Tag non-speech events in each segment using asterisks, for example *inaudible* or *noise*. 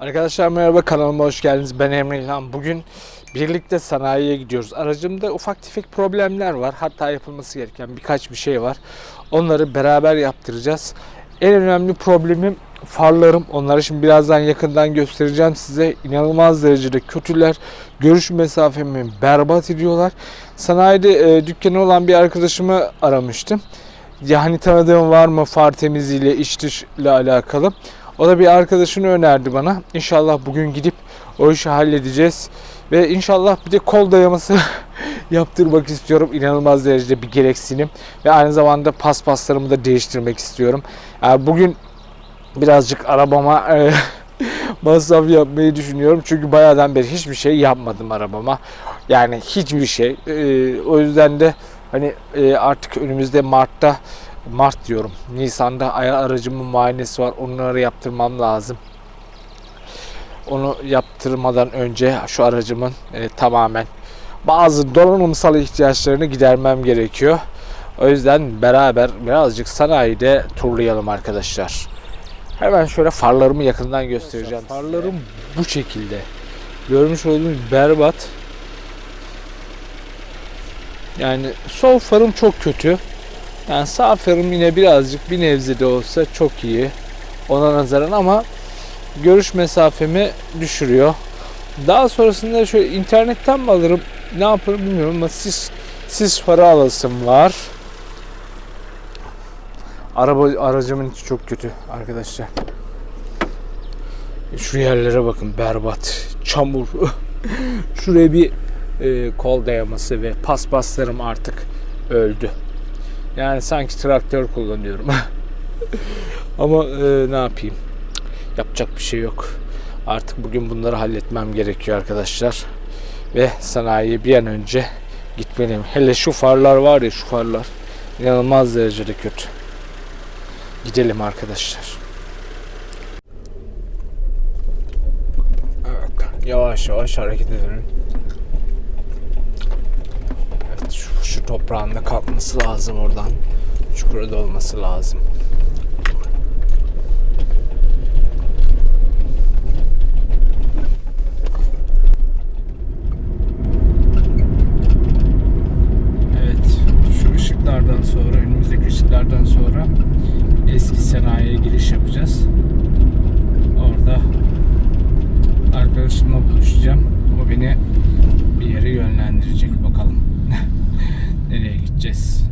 Arkadaşlar merhaba kanalıma hoş geldiniz. Ben Emre İlhan. Bugün birlikte sanayiye gidiyoruz. Aracımda ufak tefek problemler var. Hatta yapılması gereken birkaç bir şey var. Onları beraber yaptıracağız. En önemli problemim farlarım. Onları şimdi birazdan yakından göstereceğim size. İnanılmaz derecede kötüler. Görüş mesafemi berbat ediyorlar. Sanayide e, dükkanı olan bir arkadaşımı aramıştım. Ya hani tanıdığım var mı far temizliğiyle, iç dışla alakalı. O da bir arkadaşını önerdi bana. İnşallah bugün gidip o işi halledeceğiz. Ve inşallah bir de kol dayaması *laughs* yaptırmak istiyorum. İnanılmaz derecede bir gereksinim. Ve aynı zamanda paspaslarımı da değiştirmek istiyorum. Yani bugün birazcık arabama e, *laughs* masraf yapmayı düşünüyorum. Çünkü bayağıdan beri hiçbir şey yapmadım arabama. Yani hiçbir şey. E, o yüzden de hani e, artık önümüzde Mart'ta Mart diyorum. Nisan'da aracımın muayenesi var. Onları yaptırmam lazım. Onu yaptırmadan önce şu aracımın e, tamamen bazı donanımsal ihtiyaçlarını gidermem gerekiyor. O yüzden beraber birazcık sanayide turlayalım arkadaşlar. Hemen şöyle farlarımı yakından göstereceğim. Farlarım bu şekilde. Görmüş olduğunuz berbat. Yani sol farım çok kötü. Yani sağ farım yine birazcık bir nebze de olsa çok iyi. Ona nazaran ama görüş mesafemi düşürüyor. Daha sonrasında şöyle internetten mi alırım ne yaparım bilmiyorum ama sis, sis farı alasım var. Araba aracımın içi çok kötü arkadaşlar. Şu yerlere bakın berbat. Çamur. *laughs* Şuraya bir e, kol dayaması ve paspaslarım artık öldü. Yani sanki traktör kullanıyorum. *laughs* Ama e, ne yapayım? Yapacak bir şey yok. Artık bugün bunları halletmem gerekiyor arkadaşlar. Ve sanayiye bir an önce gitmeliyim. Hele şu farlar var ya şu farlar. inanılmaz derecede kötü. Gidelim arkadaşlar. Evet, yavaş yavaş hareket edelim. Evet, şu, şu toprağın da kalkması lazım oradan. Çukura da olması lazım. Evet, şu ışıklardan sonra, önümüzdeki ışıklardan sonra eski sanayiye giriş yapacağız. Orada arkadaşımla buluşacağım. O beni bir yere yönlendirecek bakalım. *laughs* Nereye gideceğiz?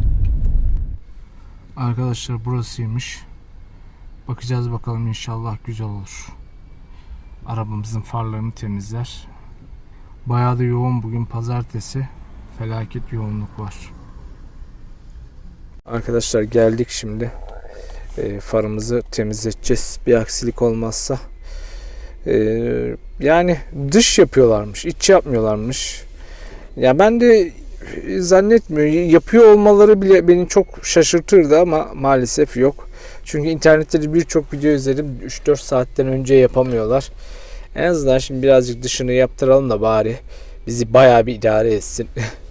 Arkadaşlar burasıymış. Bakacağız bakalım inşallah güzel olur. Arabamızın farlarını temizler. Bayağı da yoğun bugün pazartesi. Felaket yoğunluk var. Arkadaşlar geldik şimdi. E, farımızı temizleteceğiz. Bir aksilik olmazsa. E, yani dış yapıyorlarmış. iç yapmıyorlarmış. Ya ben de zannetmiyorum. Yapıyor olmaları bile beni çok şaşırtırdı ama maalesef yok. Çünkü internette de birçok video izledim. 3-4 saatten önce yapamıyorlar. En azından şimdi birazcık dışını yaptıralım da bari bizi bayağı bir idare etsin.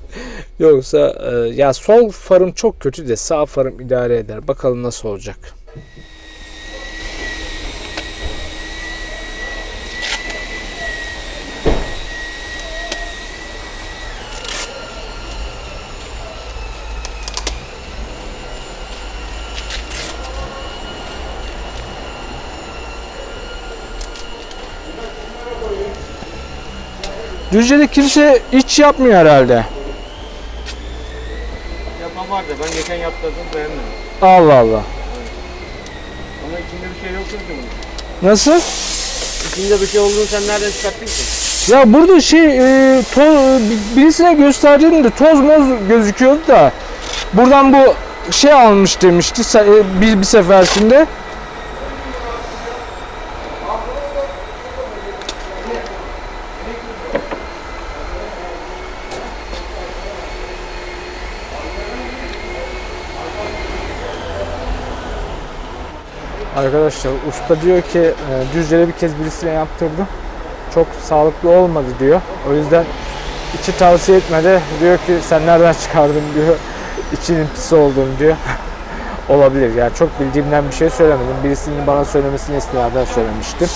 *laughs* Yoksa e, ya sol farım çok kötü de sağ farım idare eder. Bakalım nasıl olacak. Düzce'de kimse iç yapmıyor herhalde. Yapan vardı. Ben geçen yaptırdım beğenmedim. Allah Allah. Ama içinde bir şey yoktu ki bunun. Nasıl? İçinde bir şey olduğunu sen nereden çıkarttın ki? Ya burada şey e, to- birisine gösterdim de toz moz gözüküyordu da buradan bu şey almış demişti se- e, bir, bir sefersinde. Arkadaşlar usta diyor ki e, Düzce'de bir kez birisine yaptırdım. Çok sağlıklı olmadı diyor. O yüzden içi tavsiye etmedi. Diyor ki sen nereden çıkardın *laughs* diyor. İçinin pis olduğunu diyor. *laughs* Olabilir yani çok bildiğimden bir şey söylemedim. Birisinin bana söylemesini istinaden söylemiştim.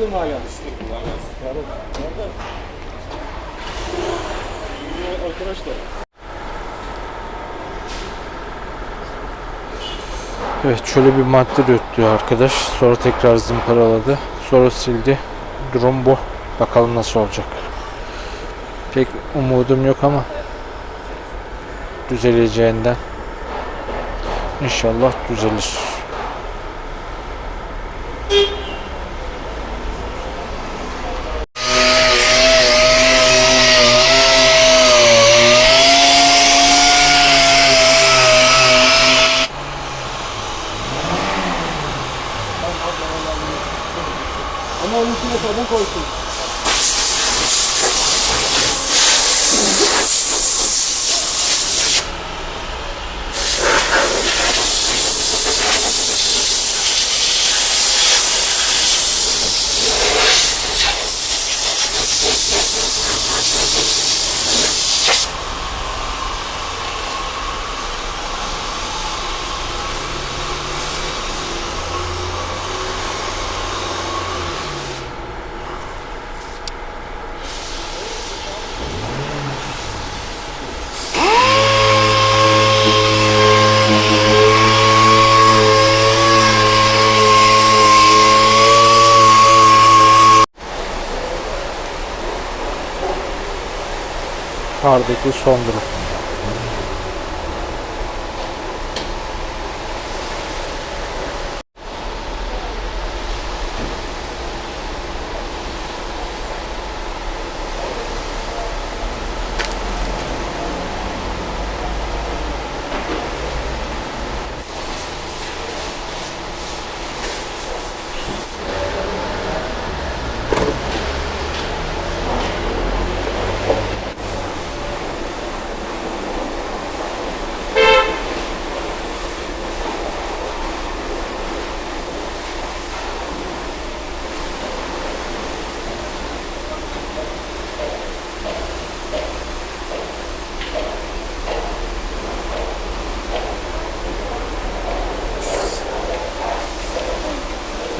Mi hala? Arkadaşlar. Evet şöyle bir madde döktü arkadaş. Sonra tekrar zımparaladı. Sonra sildi. Durum bu. Bakalım nasıl olacak. Pek umudum yok ama düzeleceğinden İnşallah düzelir. Ama onun içine sabun koysun. Kardaki son durum.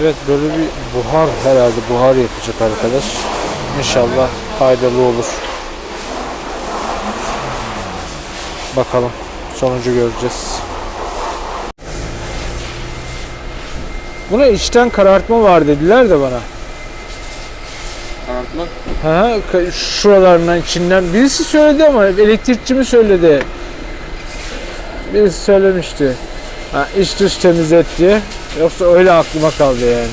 Evet böyle bir buhar herhalde buhar yapacak arkadaş. İnşallah faydalı olur. Bakalım sonucu göreceğiz. Buna içten karartma var dediler de bana. Karartma. Ha, şuralarından içinden birisi söyledi ama elektrikçi mi söyledi? Birisi söylemişti. Ha, iç dış temizlet diye. Yoksa öyle aklıma kaldı yani.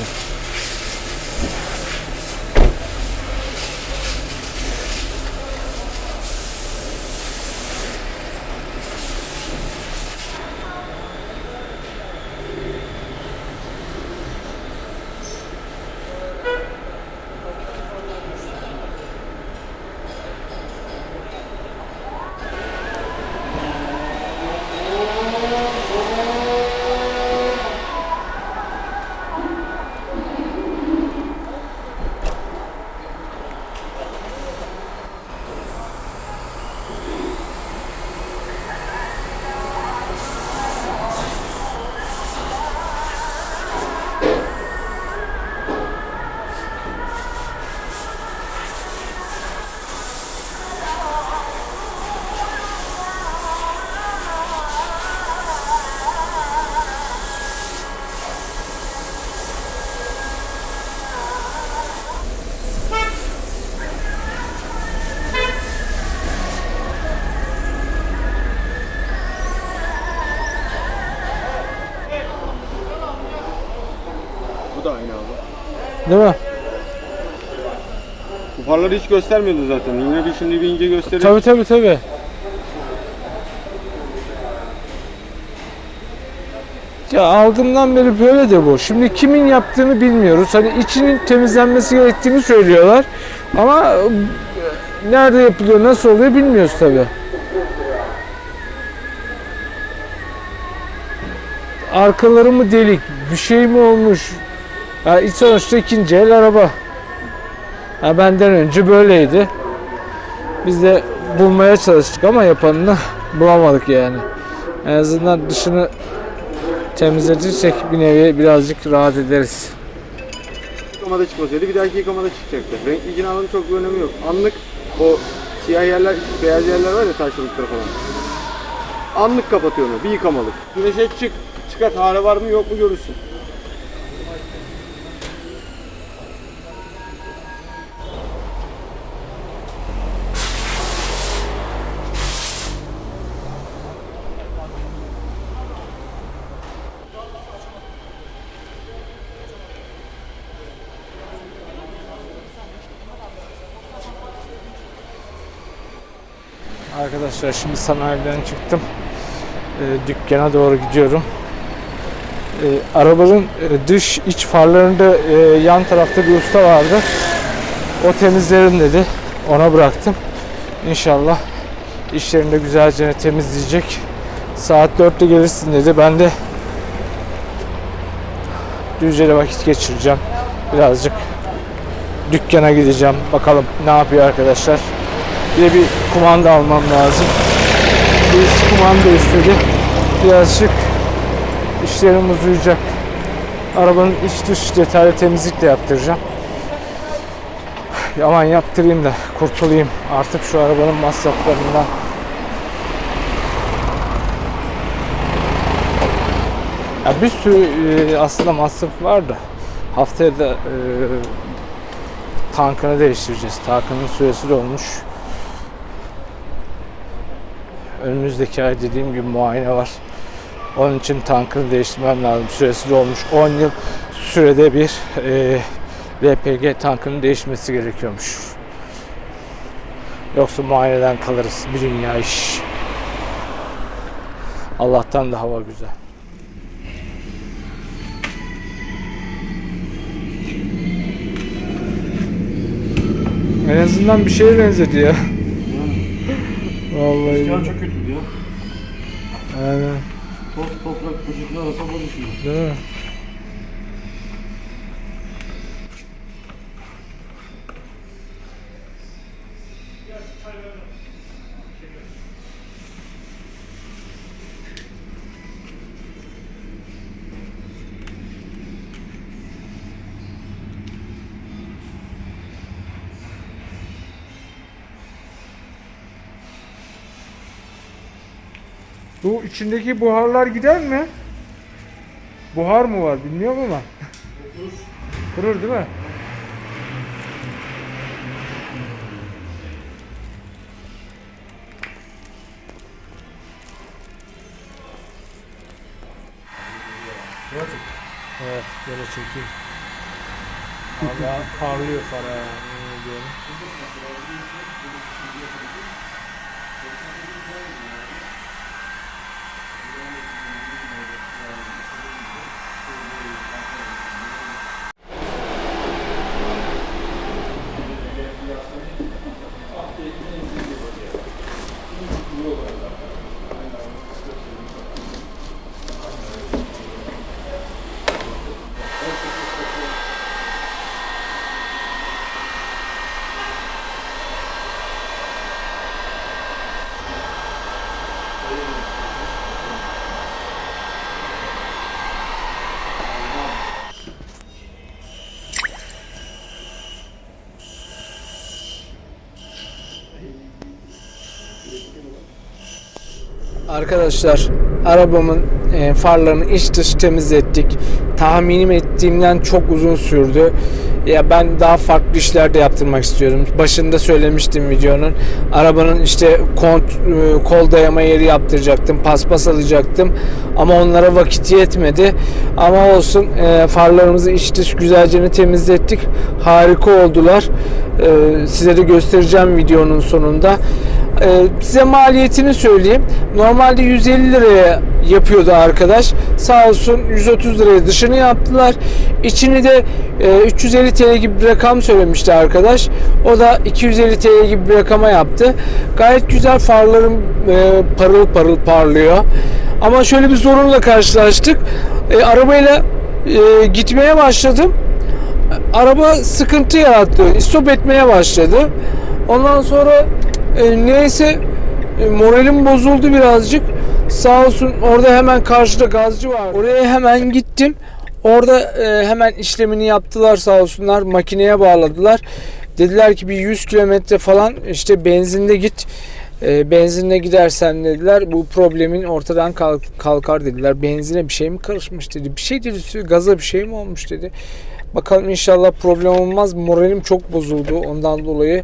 Değil mi? Farları hiç göstermiyordu zaten. Yine bir şimdi bir ince gösterir. Tabii tabii tabii. Ya aldığımdan beri böyle de bu. Şimdi kimin yaptığını bilmiyoruz. Hani içinin temizlenmesi gerektiğini söylüyorlar. Ama e, nerede yapılıyor, nasıl oluyor bilmiyoruz tabii. Arkaları mı delik, bir şey mi olmuş? Ya sonuçta ikinci el araba. Ha, benden önce böyleydi. Biz de bulmaya çalıştık ama yapanını bulamadık yani. En azından dışını temizletirsek bir nevi birazcık rahat ederiz. yıkamada çıkmasaydı bir dahaki yıkamada çıkacaktı. Renkli cinaların çok bir önemi yok. Anlık o siyah yerler, beyaz yerler var ya taşlılıkları falan. Anlık kapatıyor onu. Bir yıkamalık. Güneşe çık. Çıkart. Hale var mı yok mu görürsün. Arkadaşlar şimdi sanayiden çıktım. Ee, dükkana doğru gidiyorum. Ee, arabanın e, dış iç farlarında e, yan tarafta bir usta vardı. O temizlerim dedi. Ona bıraktım. İnşallah işlerini de güzelce temizleyecek. Saat 4'te gelirsin dedi. Ben de Düzce'de vakit geçireceğim. Birazcık dükkana gideceğim. Bakalım ne yapıyor arkadaşlar. Bir de bir kumanda almam lazım. Bir kumanda istedi. Birazcık işlerim uzayacak. Arabanın iç dış detaylı temizlik de yaptıracağım. *sighs* Aman yaptırayım da kurtulayım artık şu arabanın masraflarından. Ya bir sürü e, aslında masraf var da haftaya da e, tankını değiştireceğiz. Tankının süresi dolmuş. Önümüzdeki ay dediğim gibi muayene var. Onun için tankını değiştirmem lazım. Süresi dolmuş. 10 yıl sürede bir e, LPG tankının değişmesi gerekiyormuş. Yoksa muayeneden kalırız. Bir dünya iş. Allah'tan da hava güzel. En azından bir şeye benzedi ya. Vallahi. Ya çok kötüydü ya. Aynen. Toz, toprak, poşetler arasında buluşuyor. Değil mi? Bu içindeki buharlar gider mi? Buhar mı var bilmiyorum ama. Kurur değil mi? Evet, böyle çekeyim. Allah parlıyor para yani. yemin Arkadaşlar arabamın e, farlarını iç dış temizlettik. Tahminim ettiğimden çok uzun sürdü. Ya ben daha farklı işler de yaptırmak istiyorum. Başında söylemiştim videonun. Arabanın işte kont, e, kol dayama yeri yaptıracaktım. Paspas alacaktım. Ama onlara vakit yetmedi. Ama olsun e, farlarımızı iç dış güzelce temizlettik. Harika oldular. E, size de göstereceğim videonun sonunda. Ee, size maliyetini söyleyeyim. Normalde 150 liraya yapıyordu arkadaş. Sağ olsun 130 liraya dışını yaptılar. İçini de e, 350 TL gibi bir rakam söylemişti arkadaş. O da 250 TL gibi bir rakama yaptı. Gayet güzel farlarım e, parıl parıl parlıyor. Ama şöyle bir sorunla karşılaştık. E, arabayla e, gitmeye başladım. Araba sıkıntı yarattı. Stop etmeye başladı. Ondan sonra e, neyse e, moralim bozuldu birazcık. Sağ olsun orada hemen karşıda gazcı var. Oraya hemen gittim. Orada e, hemen işlemini yaptılar sağ olsunlar. Makineye bağladılar. Dediler ki bir 100 kilometre falan işte benzinde git. E, benzinle gidersen dediler bu problemin ortadan kalk- kalkar dediler. Benzine bir şey mi karışmış dedi. Bir şey dedi gaza bir şey mi olmuş dedi. Bakalım inşallah problem olmaz. Moralim çok bozuldu ondan dolayı.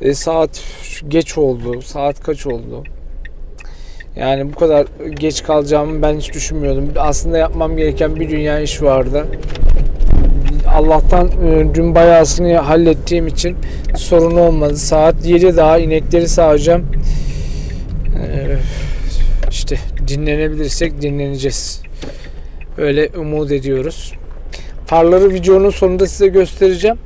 E, saat geç oldu. Saat kaç oldu? Yani bu kadar geç kalacağımı ben hiç düşünmüyordum. Aslında yapmam gereken bir dünya iş vardı. Allah'tan e, dün bayağısını hallettiğim için sorun olmadı. Saat 7 daha inekleri sağacağım. E, işte dinlenebilirsek dinleneceğiz. Öyle umut ediyoruz. Farları videonun sonunda size göstereceğim.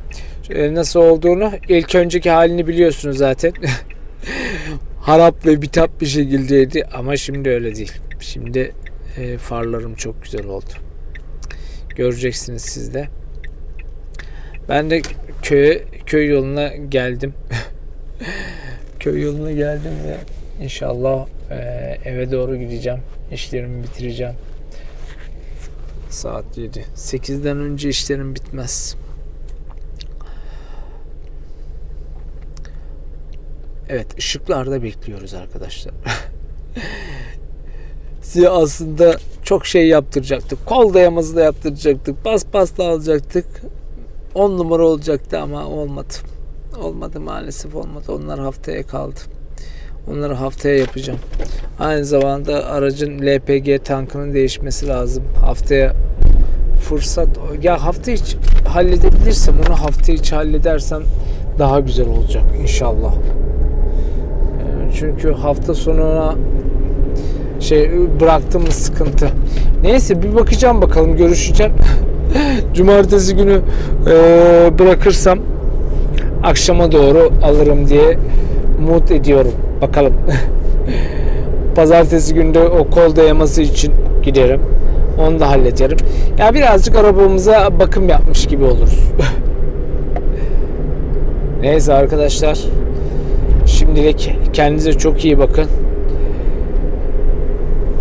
E, Nasıl olduğunu. İlk önceki halini biliyorsunuz zaten. *laughs* Harap ve bitap bir şekildeydi ama şimdi öyle değil. Şimdi e, farlarım çok güzel oldu. Göreceksiniz siz de. Ben de köye köy yoluna geldim. *laughs* köy yoluna geldim ve inşallah e, eve doğru gideceğim. İşlerimi bitireceğim. Saat 7. 8'den önce işlerim bitmez. Evet, ışıklarda bekliyoruz arkadaşlar. *laughs* Size aslında çok şey yaptıracaktık. Kol dayaması da yaptıracaktık. Bas bas da alacaktık. 10 numara olacaktı ama olmadı. Olmadı maalesef olmadı. Onlar haftaya kaldı. Onları haftaya yapacağım. Aynı zamanda aracın LPG tankının değişmesi lazım. Haftaya fırsat ya hafta içi halledebilirsem onu hafta içi halledersem daha güzel olacak inşallah. Çünkü hafta sonuna şey bıraktım sıkıntı. Neyse bir bakacağım bakalım görüşeceğim. *laughs* Cumartesi günü e, bırakırsam akşama doğru alırım diye umut ediyorum. Bakalım. *laughs* Pazartesi günde o kol dayaması için giderim. Onu da hallederim. Ya birazcık arabamıza bakım yapmış gibi oluruz. *laughs* Neyse arkadaşlar. Şimdilik kendinize çok iyi bakın.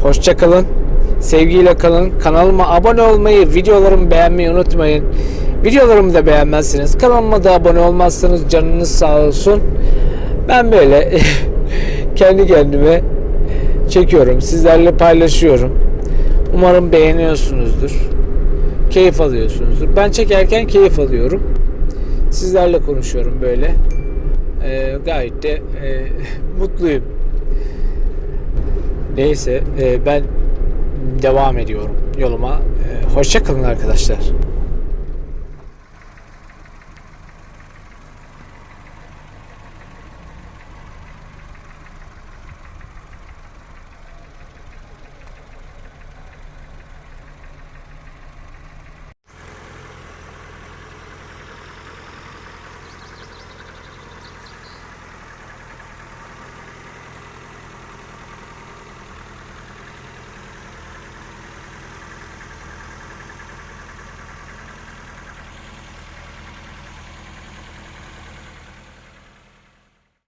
Hoşça kalın. Sevgiyle kalın. Kanalıma abone olmayı, videolarımı beğenmeyi unutmayın. Videolarımı da beğenmezsiniz. Kanalıma da abone olmazsanız canınız sağ olsun. Ben böyle *laughs* kendi kendime çekiyorum. Sizlerle paylaşıyorum. Umarım beğeniyorsunuzdur. Keyif alıyorsunuzdur. Ben çekerken keyif alıyorum. Sizlerle konuşuyorum böyle. Ee, gayet de e, *laughs* mutluyum. Neyse e, ben devam ediyorum yoluma. E, hoşça kalın arkadaşlar.